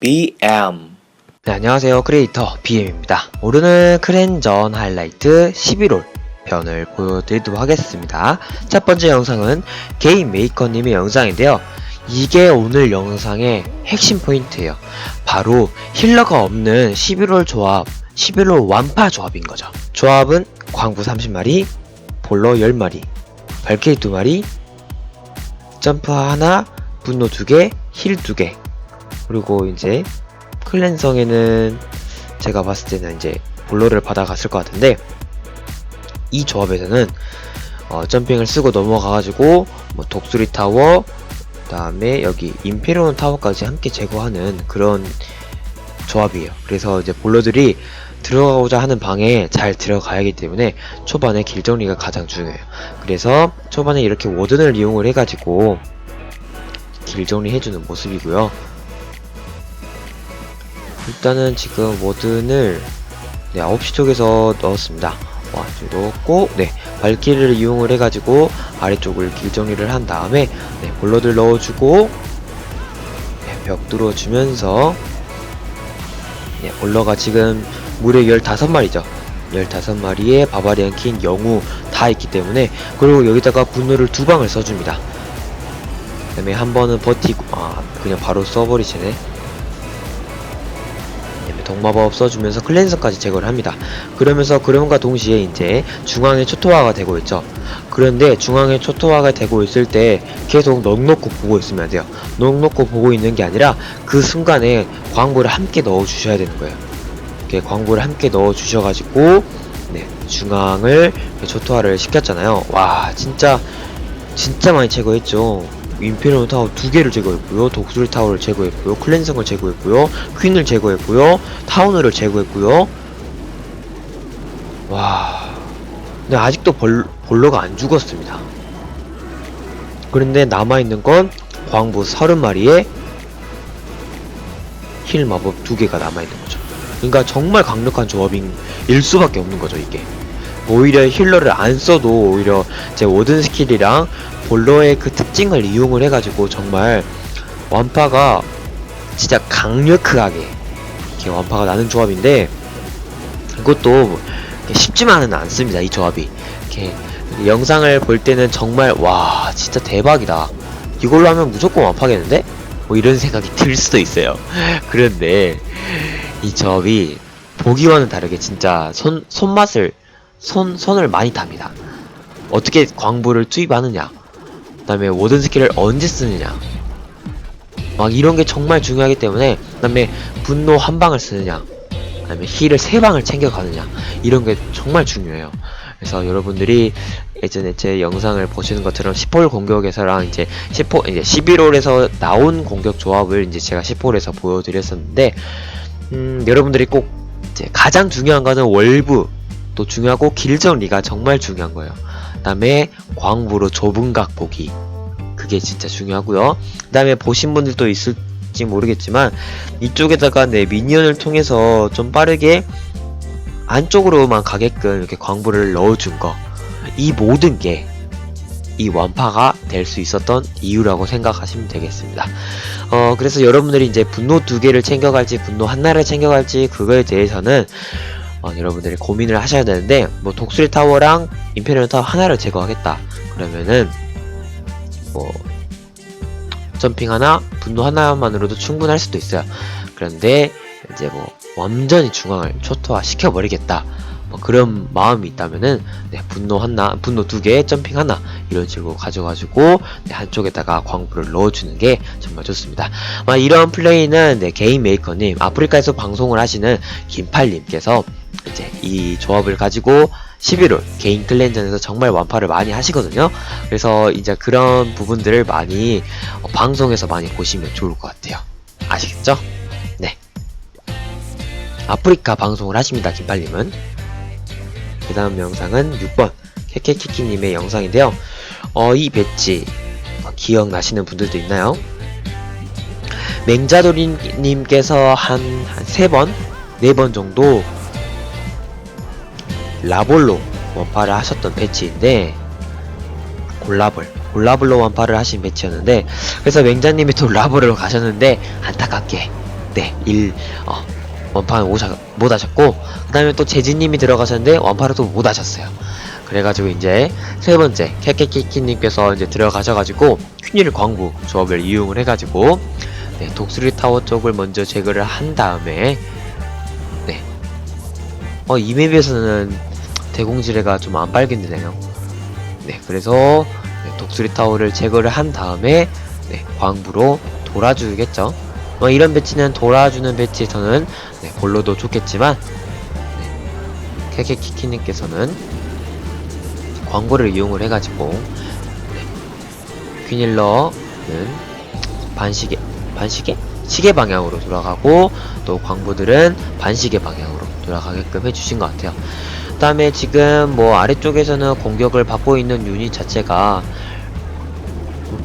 BM 네, 안녕하세요. 크리에이터 BM입니다. 오늘은 크랜전 하이라이트 11홀 편을 보여드리도록 하겠습니다. 첫 번째 영상은 게임 메이커님의 영상인데요. 이게 오늘 영상의 핵심 포인트예요. 바로 힐러가 없는 11홀 조합, 11홀 완파 조합인 거죠. 조합은 광부 30마리, 볼러 10마리, 발키리 2마리, 점프 하나, 분노 2개, 힐 2개, 그리고 이제 클랜성에는 제가 봤을 때는 이제 볼로를 받아갔을 것 같은데 이 조합에서는 어, 점핑을 쓰고 넘어가가지고 뭐 독수리 타워 그 다음에 여기 임페리온 타워까지 함께 제거하는 그런 조합이에요. 그래서 이제 볼로들이 들어가고자 하는 방에 잘 들어가야 하기 때문에 초반에 길 정리가 가장 중요해요. 그래서 초반에 이렇게 워든을 이용을 해가지고 길 정리해주는 모습이고요. 일단은 지금 워든을 네, 9시 쪽에서 넣었습니다. 와, 좀 넣었고, 네, 발키리를 이용을 해가지고 아래쪽을 길 정리를 한 다음에 네, 볼러들 넣어주고 네, 벽 뚫어주면서 네, 볼러가 지금 무려 15마리죠. 15마리의 바바리안 킹, 영우 다 있기 때문에 그리고 여기다가 분노를 두 방을 써줍니다. 그 다음에 한 번은 버티고 아 그냥 바로 써버리시네 동마법 써주면서 클렌서까지 제거를 합니다. 그러면서 그럼과 동시에 이제 중앙에 초토화가 되고 있죠. 그런데 중앙에 초토화가 되고 있을 때 계속 넉 놓고 보고 있으면 안 돼요. 넉 놓고 보고 있는 게 아니라 그 순간에 광고를 함께 넣어 주셔야 되는 거예요. 이렇게 광고를 함께 넣어 주셔가지고 네 중앙을 초토화를 시켰잖아요. 와 진짜 진짜 많이 제거했죠. 임페리온 타워 두 개를 제거했고요. 독수리 타워를 제거했고요. 클랜성을 제거했고요. 퀸을 제거했고요. 타우너를 제거했고요. 와. 근데 아직도 벌, 볼러가 안 죽었습니다. 그런데 남아있는 건 광부 30마리에 힐 마법 두 개가 남아있는 거죠. 그러니까 정말 강력한 조합인 일 수밖에 없는 거죠, 이게. 오히려 힐러를 안 써도 오히려 제 워든 스킬이랑 볼러의 그 특징을 이용을 해가지고 정말 완파가 진짜 강력하게 이렇게 완파가 나는 조합인데 이것도 쉽지만은 않습니다 이 조합이. 이렇게 영상을 볼 때는 정말 와 진짜 대박이다. 이걸로 하면 무조건 완파겠는데? 뭐 이런 생각이 들 수도 있어요. 그런데 이 조합이 보기와는 다르게 진짜 손, 손맛을 손, 손을 많이 탑니다. 어떻게 광부를 투입하느냐. 그 다음에 워든 스킬을 언제 쓰느냐. 막 이런 게 정말 중요하기 때문에 그 다음에 분노 한 방을 쓰느냐. 그 다음에 힐을 세 방을 챙겨가느냐. 이런 게 정말 중요해요. 그래서 여러분들이 예전에 제 영상을 보시는 것처럼 10홀 공격에서랑 이제 10호 이제 11홀에서 나온 공격 조합을 이제 제가 10홀에서 보여드렸었는데 음, 여러분들이 꼭 가장 중요한 거는 월부 또 중요하고 길 정리가 정말 중요한 거예요. 그 다음에 광부로 좁은 각 보기 그게 진짜 중요하고요. 그 다음에 보신 분들도 있을지 모르겠지만 이쪽에다가 내 미니언을 통해서 좀 빠르게 안쪽으로만 가게끔 이렇게 광부를 넣어준 거 이 모든 게 이 완파가 될 수 있었던 이유라고 생각하시면 되겠습니다. 어, 그래서 여러분들이 이제 분노 두 개를 챙겨갈지 분노 하나를 챙겨갈지 그거에 대해서는 어, 여러분들이 고민을 하셔야 되는데 뭐 독수리 타워랑 임페리얼 타워 하나를 제거하겠다. 그러면은 뭐 점핑 하나 분노 하나만으로도 충분할 수도 있어요. 그런데 이제 뭐 완전히 중앙을 초토화 시켜버리겠다 뭐 그런 마음이 있다면은 네, 분노 하나 분노 두 개 점핑 하나 이런 식으로 가져가지고 네, 한쪽에다가 광부를 넣어주는 게 정말 좋습니다 아, 이런 플레이는 네, 개인 메이커님 아프리카에서 방송을 하시는 김팔님께서 이제 이 조합을 가지고 11월 개인 클랜전에서 정말 완파를 많이 하시거든요. 그래서 이제 그런 부분들을 많이 어, 방송에서 많이 보시면 좋을 것 같아요. 아시겠죠? 네. 아프리카 방송을 하십니다, 김팔님은. 그 다음 영상은 6번 케케키키님의 영상인데요. 어, 이 어, 기억나시는 분들도 있나요? 맹자도리님께서 한, 한 3번, 4번 정도 라볼로 원파를 하셨던 배치인데 골라볼 골라볼로 원파를 하신 배치였는데 그래서 맹자님이 또 라볼로 가셨는데 안타깝게 네, 1, 어, 원판 못 하셨고, 그 다음에 또 재진님이 들어가셨는데, 원판을 또 못 하셨어요. 그래가지고 이제, 세 번째, 캐캐키키님께서 이제 들어가셔가지고, 퀸일 광부 조합을 이용을 해가지고, 네, 독수리 타워 쪽을 먼저 제거를 한 다음에, 네. 어, 이 맵에서는 대공지뢰가 좀 안 발견되네요. 네, 그래서, 네, 독수리 타워를 제거를 한 다음에, 네, 광부로 돌아주겠죠. 뭐 이런 배치는 돌아주는 배치에서는 네, 볼로도 좋겠지만 네, 케케키키님께서는 광고를 이용을 해가지고 네, 퀴닐러는 반시계 반시계 시계 방향으로 돌아가고 또 광부들은 반시계 방향으로 돌아가게끔 해주신 것 같아요. 그 다음에 지금 뭐 아래쪽에서는 공격을 받고 있는 유닛 자체가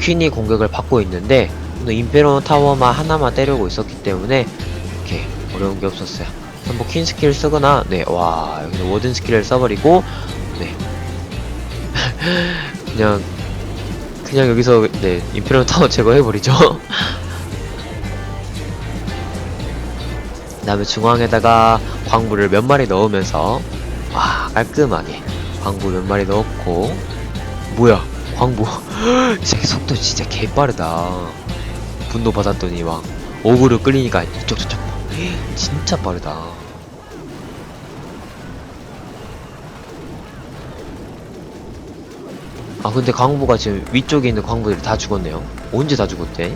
퀸이 공격을 받고 있는데 오늘 임페로 타워만 하나만 때리고 있었기 때문에 이렇게 어려운 게 없었어요. 한번 퀸 스킬 쓰거나 네와 여기서 워든 스킬을 써버리고 네 그냥 그냥 여기서 네 임페로 타워 제거해버리죠. 그다음에 중앙에다가 광부를 몇 마리 넣으면서 와 깔끔하게 광부 몇 마리 넣었고 뭐야 광부 속도 진짜 개빠르다 분노 받았더니 막 어그로 끌리니까 이쪽 저쪽. 진짜 빠르다. 아 근데 광부가 지금 위쪽에 있는 광부들이 다 죽었네요. 언제 다 죽었대?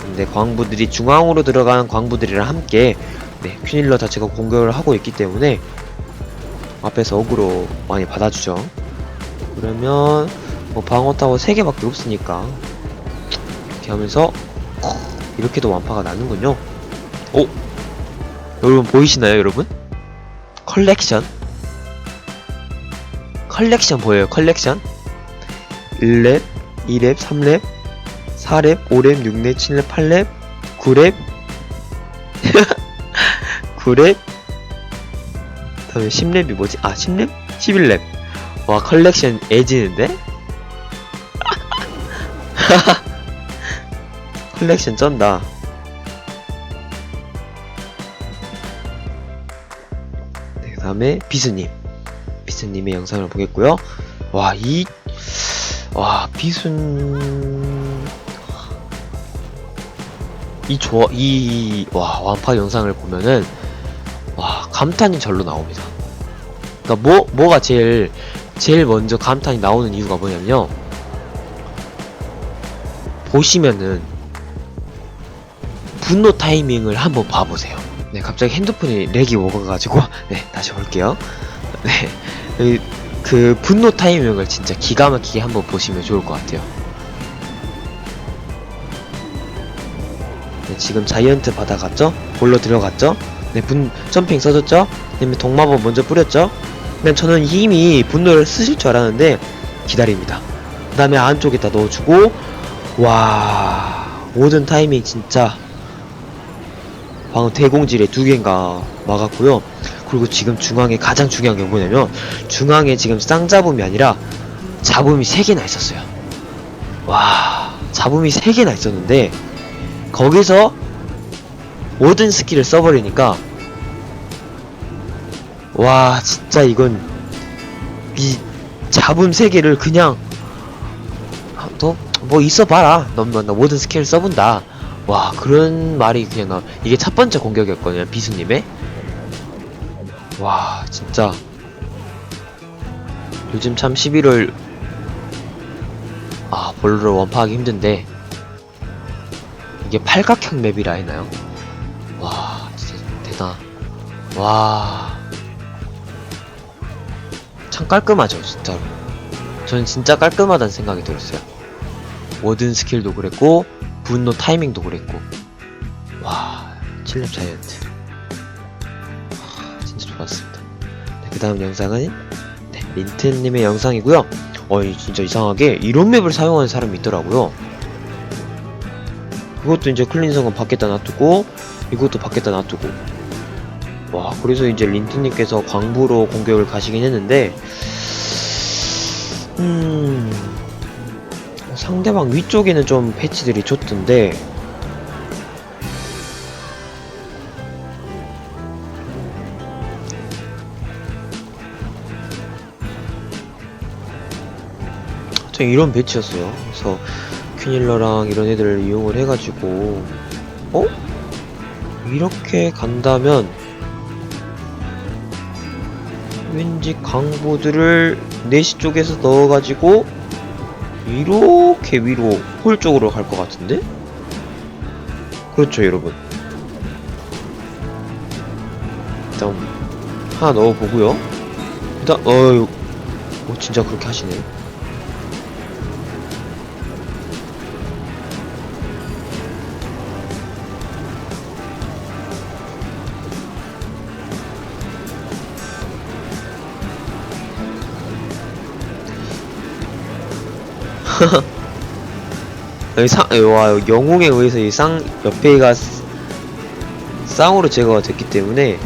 근데 광부들이 중앙으로 들어간 광부들이랑 함께 네, 퀴닐러 자체가 공격을 하고 있기 때문에 앞에서 어그로 많이 받아주죠. 그러면 뭐 방어 타워 3개밖에 없으니까 이렇게 하면서 이렇게도 완파가 나는군요 오! 여러분 보이시나요 여러분? 컬렉션 컬렉션 보여요 컬렉션 1렙 2렙 3렙 4렙 5렙 6렙 7렙 8렙 9렙 9렙 다음에 10렙이 뭐지? 아 10렙? 11렙 와 컬렉션 애지는데? 컬렉션 쩐다 네, 그 다음에 비스님 비스님의 영상을 보겠고요 와 이 와 비순 이 조화 이와 완파 영상을 보면은 와 감탄이 절로 나옵니다. 그러니까 뭐 뭐가 제일 제일 먼저 감탄이 나오는 이유가 뭐냐면요. 보시면은 분노 타이밍을 한번 봐보세요. 네 갑자기 핸드폰이 렉이 오가가지고 네 다시 볼게요. 네. 그, 그 분노 타이밍을 진짜 기가 막히게 한번 보시면 좋을 것 같아요. 네, 지금 자이언트 받아갔죠? 볼로 들어갔죠? 네, 분, 점핑 써줬죠? 그다음에 동마법 먼저 뿌렸죠? 그냥 저는 이미 분노를 쓰실 줄 알았는데 기다립니다. 그 다음에 안쪽에다 넣어주고 와 모든 타이밍 진짜 방금 대공질에 두 개인가 막았고요. 그리고 지금 중앙에 가장 중요한 게 뭐냐면 중앙에 지금 쌍잡음이 아니라 잡음이 세 개나 있었어요. 와 잡음이 세 개나 있었는데 거기서 모든 스킬을 써버리니까 와 진짜 이건 이 잡음 세 개를 그냥 너뭐 있어봐라 넌, 넌, 너 모든 스킬을 써본다 와 그런 말이 그냥 나 이게 첫 번째 공격이었거든요 비수님의? 와 진짜. 요즘 참 11월 아 볼로를 원파하기 힘든데. 이게 팔각형 맵이라 했나요? 와 진짜 대단. 와 참 깔끔하죠 진짜로. 저는 진짜 깔끔하다는 생각이 들었어요. 워든 스킬도 그랬고 분노 타이밍도 그랬고. 와 7렙 자이언트. 와, 진짜 좋았습니다. 네, 그 다음 영상은 네, 민트님의 영상이고요. 어이 진짜 이상하게 이런 맵을 사용하는 사람이 있더라고요. 그것도 이제 클린 성은 밖에다 놔두고 이것도 밖에다 놔두고. 와 그래서 이제 린트님께서 광부로 공격을 가시긴 했는데 음 상대방 위쪽에는 좀 패치들이 좋던데 이런 배치였어요 그래서 퀸일러랑 이런 애들을 이용을 해가지고 어? 이렇게 간다면 왠지 강보들을 4시 쪽에서 넣어가지고 이렇게 위로 홀 쪽으로 갈 것 같은데? 그렇죠 여러분. 일단 하나 넣어보고요. 일단 어유 어, 진짜 그렇게 하시네 여기 상, 와, 영웅에 의해서 이 쌍, 옆에가 스- 쌍으로 제거가 됐기 때문에.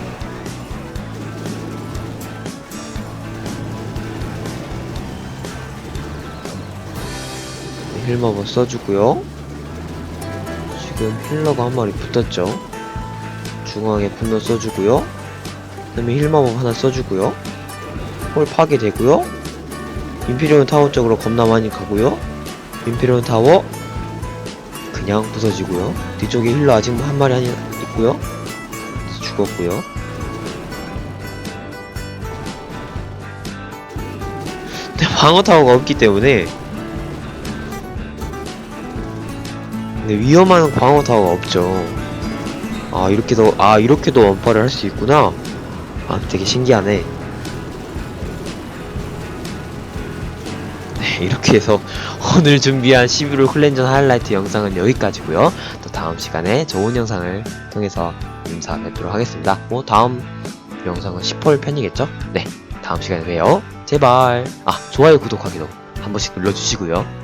힐러 한번 써주고요. 지금 힐러가 한 마리 붙었죠. 중앙에 분노 써주고요. 그 다음에 힐마법 하나 써주고요. 홀 파괴되고요 임피리온 타워 쪽으로 겁나 많이 가고요. 임피리온 타워 그냥 부서지고요. 뒤쪽에 힐러 아직 한 마리 하나 있고요. 죽었고요. 근데 방어 타워가 없기 때문에 근데 위험한 방어 타워가 없죠. 아 이렇게도 아 이렇게도 원파를 할 수 있구나. 아 되게 신기하네 이렇게 해서 오늘 준비한 11월 클렌전 하이라이트 영상은 여기까지고요. 또 다음 시간에 좋은 영상을 통해서 인사 뵙도록 하겠습니다. 뭐 다음 영상은 10월 편이겠죠? 네 다음 시간에 봬요. 제발. 아 좋아요 구독하기도 한 번씩 눌러주시고요